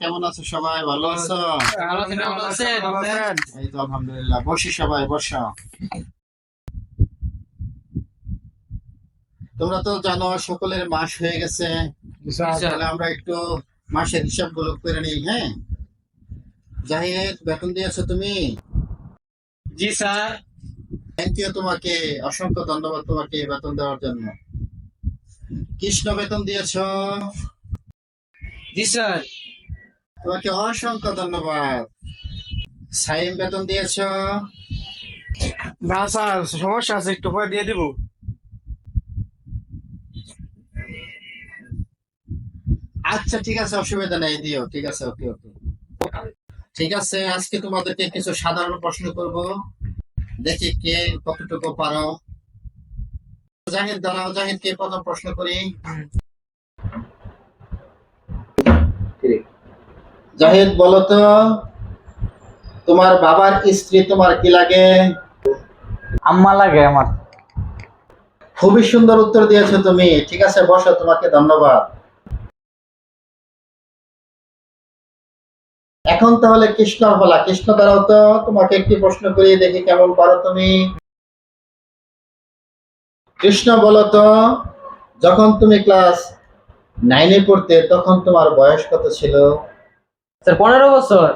কেমন আছো সবাই? ভালো আছো? ভালো আছেন? ভালো আছেন? ভালো আছেন? এই তো আলহামদুলিল্লাহ। বসি সবাই বসা। তোমরা তো জানো সকলের মাস হয়ে গেছে। তাহলে আমরা একটু মাসের হিসাবগুলো করে নিই হ্যাঁ? জাহিদ বেতন দিয়েছ তুমি? জি স্যার। থ্যাংক তোমাকে অসংখ্য ধন্যবাদ তোমাকে বেতন দেওয়ার জন্য। কৃষ্ণ বেতন দিয়েছ। জি স্যার। তোমাকে অসংখ্য ধন্যবাদ। সাইম বেতন দিয়েছ। না স্যার সমস্যা আছে একটু পরে দিয়ে দিব। আচ্ছা ঠিক আছে অসুবিধা নেই দিও ঠিক আছে ওকে ওকে। ঠিক আছে আজকে তোমাদেরকে কিছু সাধারণ প্রশ্ন করব। দেখি কে কতটুকু পারো? জাহিদ দাঁড়াও জাহিদকে প্রথম প্রশ্ন করি। জাহিদ বলো তো তোমার বাবার স্ত্রী তোমার কি লাগে? আম্মা লাগে আমার। খুবই সুন্দর উত্তর দিয়েছ তুমি। ঠিক আছে বসো তোমাকে ধন্যবাদ। এখন তাহলে কৃষ্ণর বলা কৃষ্ণ দ্বারাও তো তোমাকে একটি প্রশ্ন করি দেখি কেমন পারো তুমি? কৃষ্ণ বলো তো যখন তুমি ক্লাস নাইনে পড়তে তখন তোমার বয়স কত ছিল? স্যার পনেরো বছর।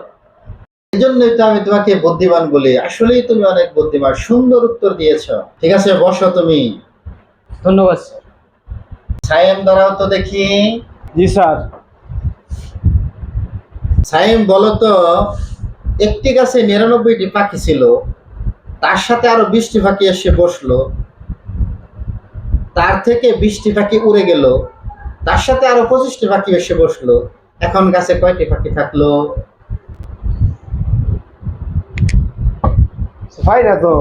এই জন্যই তো আমি তোমাকে বুদ্ধিমান বলি। আসলেই তুমি অনেক বুদ্ধিমান সুন্দর উত্তর দিয়েছ। ঠিক আছে বসো তুমি। ধন্যবাদ স্যার। সায়েম দ্বারাও তো দেখি। জি স্যার। সাইম বলতো একটি গাছে নিরানব্বইটি পাখি ছিল তার সাথে আরও বিশটি পাখি এসে বসল। তার থেকে বৃষ্টি পাখি উড়ে গেল তার সাথে আরও পঁচিশটি পাখি এসে বসল। এখন গাছে কয়টি পাখি থাকল? তো।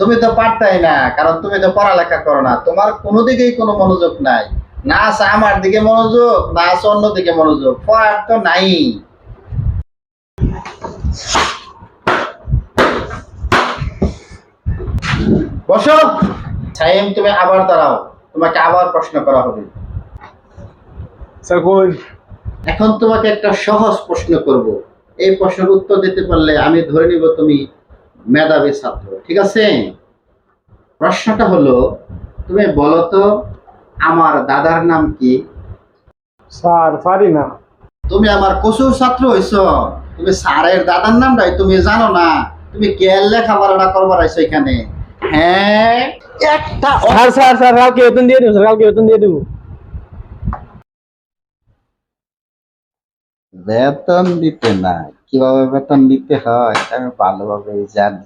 তুমি তো পারতাই না কারণ তুমি তো পড়ালেখা করো না। তোমার কোনো দিকেই কোনো মনোযোগ নাই। না আছে আমার দিকে মনোযোগ না আছে অন্য দিকে মনোযোগ। পড়ার তো নাই। বসো। সাইম তুমি আবার দাঁড়াও। তোমাকে আবার প্রশ্ন করা হবে। এখন তোমাকে একটা সহজ প্রশ্ন করব। এই প্রশ্নের উত্তর দিতে পারলে আমি ধরে নিব তুমি মেধাবী ছাত্র ঠিক আছে? প্রশ্নটা হলো তুমি বলো তো আমার দাদার নাম কি? স্যার পারি না তুমি আমার কচুর ছাত্র হইছ। তুমি স্যারের দাদার নামটাই তুমি জানো না। তুমি কেয়ার লেখাপড়াটা করবার আইছো এখানে? হ্যাঁ? একটা স্যার স্যার স্যার কালকে বেতন দিয়ে দেবো স্যার কালকে বেতন দিয়ে দেবো। বেতন দিতে না কীভাবে বেতন দিতে হয় আমি ভালোভাবে জানি।